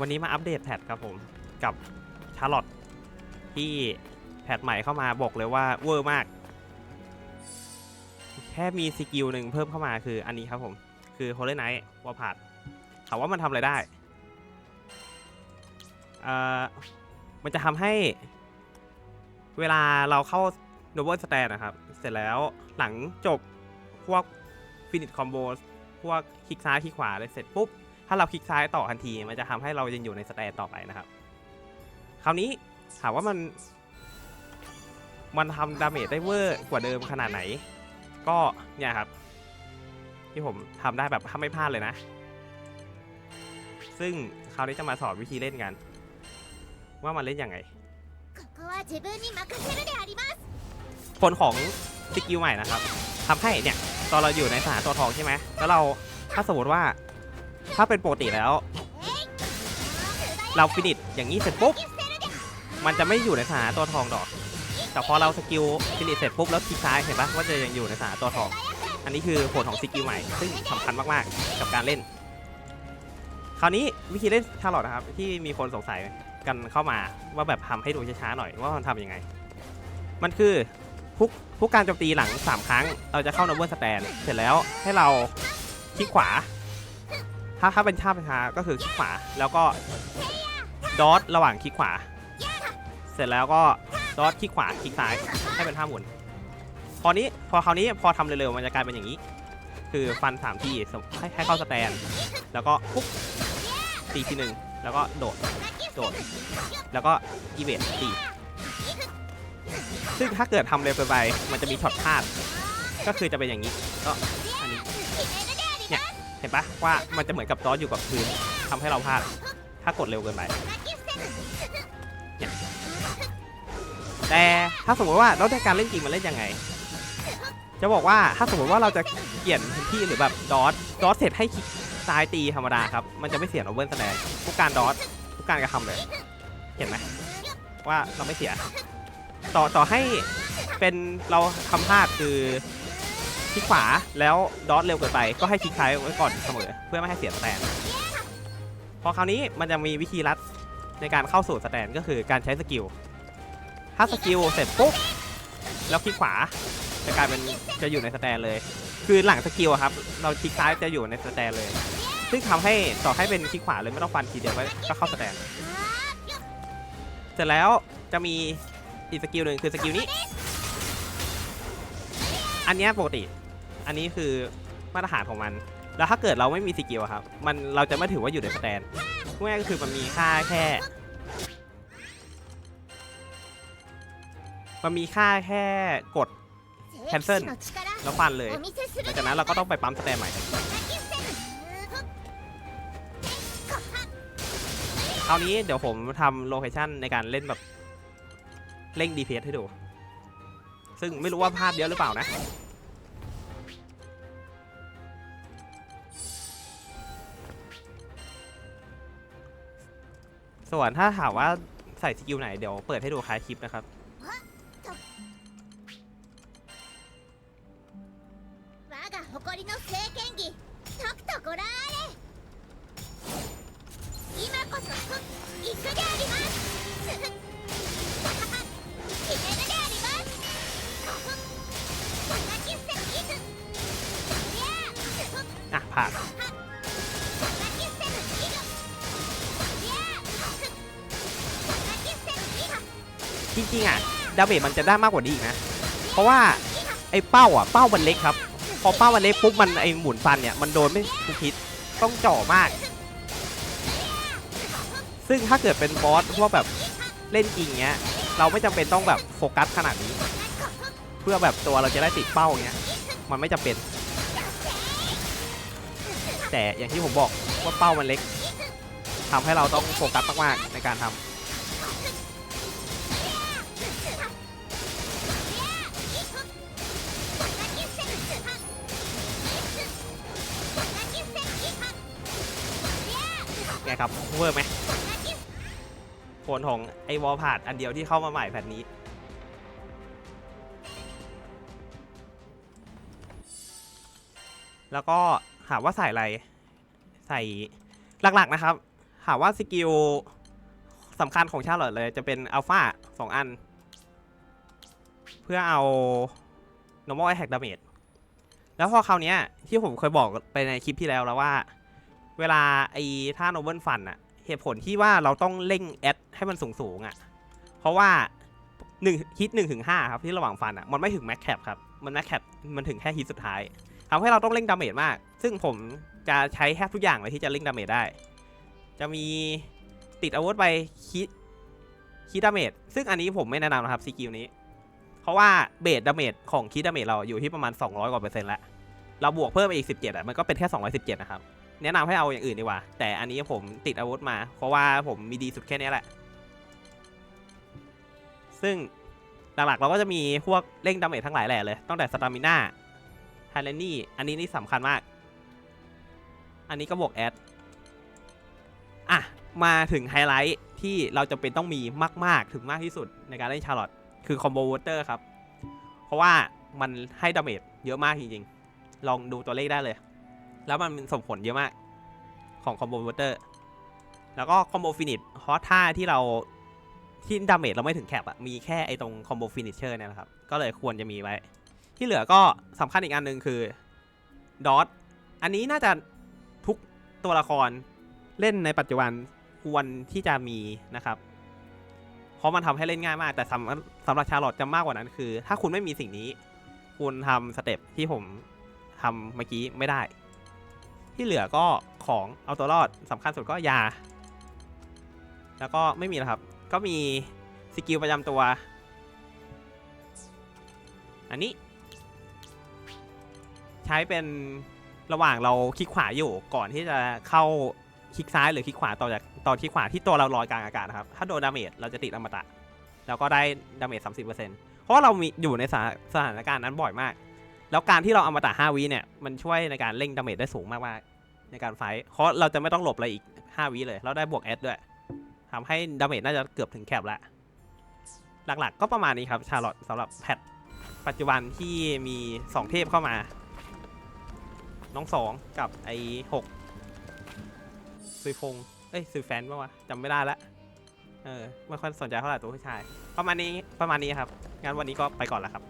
วันนี้มาอัปเดตแพทครับผมกับชาร์ลอตที่แพทใหม่เข้ามาบอกเลยว่าเวอร์มาก แค่มีสกิลหนึ่งเพิ่มเข้ามาคืออันนี้ครับผม คือ h o l y Knight วอร์พาดถามว่ามันทำอะไรได้เอ่อมันจะทำให้เวลาเราเข้า Noble Stand นะครับ เสร็จแล้วหลังจบพวก Finish Combo พวกคลิกซ้ายคลิกขวาเลยเสร็จปุ๊บ ถ้าเราคลิกซ้ายต่อทันที มันจะทำให้เรายังอยู่ในสแตนต่อไปนะครับ คราวนี้ถามว่ามัน มันทำดาเมจได้เวอร์กว่าเดิมขนาดไหน ก็เนี่ยครับ ที่ผมทำได้แบบทำไม่พลาดเลยนะ ซึ่งคราวนี้จะมาสอนวิธีเล่นกัน ว่ามันเล่นยังไงผลของสกิลใหม่นะครับทำให้เนี่ยตอนเราอยู่ในสถานตัวทองใช่ไหมแล้วเราถ้าสมมติว่า ถ้าเป็นปกติแล้ว เราฟินิชอย่างนี้เสร็จปุ๊บ มันจะไม่อยู่ในสถานตัวทองดอก แต่พอเราสกิลฟินิชเสร็จปุ๊บแล้วคลิกซ้ายเห็นปะว่าจะยังอยู่ในสถานตัวทอง อันนี้คือผลของสกิลใหม่ ซึ่งสำคัญมากๆ กับการเล่น คราวนี้วิธีเล่นชาร์ลอตนะครับที่มีคนสงสัยกันเข้ามาว่าแบบทำให้ดูช้าๆหน่อยว่ามันทำยังไง มันคือทุกทุกการโจมตีหลัง 3 ครั้ง เราจะเข้า n น b เ e ิ s สแตนเสร็จแล้วให้เราคลิกขวา ถ้าถ้าเป็นชาติช้าก็คือคลิกขวา แล้วก็ดอทระหว่างคลิกขวา เสร็จแล้วก็ดอทคลิกขวาคลิกซ้ายให้เป็นท่าหมุนพอนี้พอคราวนี้พอทำเร็วๆมันจะกลายเป็นอย่างนี้ คือฟันสามทีให้ให้เข้าสแตน แล้วก็ปุ๊บตีทีหนึ่งแล้วก็โดดโดด แล้วก็อีเวนต์ตีซึ่งถ้าเกิดทำเร็วเกินไปมันจะมีช็อตพลาด ก็คือจะเป็นอย่างนี้ก็อันนี้ ห็นปะว่ามันจะเหมือนกับดอสอยู่กับพื้นทำให้เราพลาด ถ้ากดเร็วเกินไปแต่ถ้าสมมติว่าเราในการเล่นจริงมันเล่นยังไง จะบอกว่าถ้าสมมติว่าเราจะเปลี่ยนพื้นที่หรือแบบดอสดอสเสร็จให้คลิกซ้ายตีธรรมดาครับ มันจะไม่เสียโอเวอร์แสดงทุกการดอสทุกการกระทำเลย เห็นไหมว่าเราไม่เสีย ต่อต่อให้เป็นเราทำพลาดคือ คลิกขวาแล้วดอทเร็วเกินไปก็ให้คลิกซ้ายไว้ก่อนเสมอ เพื่อไม่ให้เสียสแตนพอคราวนี้มันจะมีวิธีลัดในการเข้าสู่สแตนก็คือการใช้สกิลถ้าสกิลเสร็จปุ๊บแล้วคลิกขวาจะกลายเป็นจะอยู่ในสแตนเลย คือหลังสกิลครับ เราคลิกซ้ายจะอยู่ในสแตนเลย ซึ่งทำให้ต่อให้เป็นคลิกขวาเลยไม่ต้องฟันทีเดียวก็เข้าสแตนเสร็จแล้วจะมีอีกสกิลหนึ่งคือสกิลนี้ อันนี้ปกติ อันนี้คือมาตรฐานของมัน แล้วถ้าเกิดเราไม่มีสกิลครับ มันเราจะไม่ถือว่าอยู่ในสแตนง่ายก็คือมันมีค่าแค่ มันมีค่าแค่กดแคนเซิลแล้วฟันเลย หลังจากนั้นเราก็ต้องไปปั๊มสแตนใหม่ คราวนี้เดี๋ยวผมทำโลเคชันในการเล่นแบบเล่งดีเฟสให้ดู ซึ่งไม่รู้ว่าพลาดเยอะหรือเปล่านะ ส่วนถ้าถามว่าใส่สกิลไหน เดี๋ยวเปิดให้ดูคลายคลิปนะครับ 我が誇りの聖剣技とくとご覧あれ今こそふ行くであります จริงๆอะดาเมจมันจะได้มากกว่านี้อีกนะ เพราะว่าไอ้เป้าอะเป้ามันเล็กครับ พอเป้ามันเล็กปุ๊บมันไอ้หมุนฟันเนี่ยมันโดนไม่ทุกทิศต้องเจ่อมาก ซึ่งถ้าเกิดเป็นบอสพวกแบบเล่นจริงเงี้ย เราไม่จำเป็นต้องแบบโฟกัสขนาดนี้ เพื่อแบบตัวเราจะได้ติดเป้าเงี้ยมันไม่จำเป็น แต่อย่างที่ผมบอกว่าเป้ามันเล็กทำให้เราต้องโฟกัสมากๆในการทำ ไงครับเวอร์ไหมผลของไอวอลพาดอันเดียวที่เข้ามาใหม่แผ่นนี้ แล้วก็ถาว่าใส่อะไร ใส่หลักๆนะครับถาว่าสกิลสำคัญของชาร์ลอตเลยจะเป็นอัลฟาสองอัน เพื่อเอา normal attack damage แล้วพอคราวนี้ที่ผมเคยบอกไปในคลิปที่แล้วแล้วว่า เวลาไอ้ท่า noble fun อะเหตุผลที่ว่าเราต้องเร่งแอดให้มันสูงๆอะเพราะว่า1ฮิต1ถึง5ครับที่ระหว่างฟันอะมันไม่ถึง max cap ครับมัน max cap มันถึงแค่ฮิตสุดท้ายทำให้เราต้องเร่งดาเมจมาก ซึ่งผมจะใช้แทบทุกอย่างเลยที่จะเร่งดาเมจได้ จะมีติดอาวุธไปคิดคิดดาเมจซึ่งอันนี้ผมไม่แนะนำนะครับสกิลนี้ เพราะว่าเบสดาเมจของคิดดาเมจเราอยู่ที่ประมาณ 200กว่าเปอร์เซ็นต์แล้ว เราบวกเพิ่มไปอีก 17อะมันก็เป็นแค่ 217 นะครับ แนะนำให้เอาอย่างอื่นดีกว่า แต่อันนี้ผมติดอาวุธมา เพราะว่าผมมีดีสุดแค่นี้แหละ ซึ่งหลักๆเราก็จะมีพวกเร่งดาเมจทั้งหลายแหล่เลยตั้งแต่สตามิน่าไทเลนี่ อันนี้นี่สำคัญมาก อันนี้ก็บวกแอด อะ มาถึงไฮไลท์ที่เราจะเป็นต้องมีมาก ๆ ถึงมากที่สุดในการเล่นชาร์ลอตคือคอมโบวอเตอร์ครับ เพราะว่ามันให้ดาเมจเยอะมากจริงๆ ลองดูตัวเลขได้เลย แล้วมันส่งผลเยอะมาก ของคอมโบเวอเตอร์ แล้วก็คอมโบฟินิชเพราะท่าที่เราที่ดาเมจเราไม่ถึงแคปอะมีแค่ไอตรงคอมโบฟินิชเชอร์เนี่ยนะครับ ก็เลยควรจะมีไว้ ที่เหลือก็สำคัญอีกอันหนึ่งคือดอทอันนี้น่าจะทุกตัวละครเล่นในปัจจุบันควรที่จะมีนะครับ เพราะมันทำให้เล่นง่ายมาก แต่สำหรับสำหรับชาร์ลอตจะมากกว่านั้นคือ ถ้าคุณไม่มีสิ่งนี้ คุณทำสเต็ปที่ผมทำเมื่อกี้ไม่ได้ ที่เหลือก็ของเอาตัวรอดสำคัญสุดก็ยา แล้วก็ไม่มีแล้วครับ ก็มีสกิลประจำตัว อันนี้ ใช้เป็นระหว่างเราคลิกขวาอยู่ก่อนที่จะเข้าคลิกซ้ายหรือคลิกขวาต่อจากตอนคลิกขวาที่ตัวเราลอยกลางอากาศนะครับ ถ้าโดนดาเมจเราจะติดอมตะ แล้วก็ได้ดาเมจ30%เพราะว่าเรามีอยู่ในสถานการณ์นั้นบ่อยมาก แล้วการที่เราเอามาตะ5วิเนี่ยมันช่วยในการเร่งดาเมจได้สูงมากๆในการไฟท์เพราะเราจะไม่ต้องหลบอะไรอีก 5วิเลยเราได้บวกแอดด้วยทำให้ดาเมจน่าจะเกือบถึงแคปแล้วหลักๆ ก็ประมาณนี้ครับชาร์ลอตสำหรับแพทปัจจุบันที่มี 2 เทพเข้ามา น้องสองกับไอ้หกซุยฟงเอ้ยซุยแฟนปะวะจำไม่ได้ละเออไม่ค่อยสนใจเท่าไหร่ตัวผู้ชาย ประมาณนี้ประมาณนี้ครับงั้นวันนี้ก็ไปก่อนล้วครับ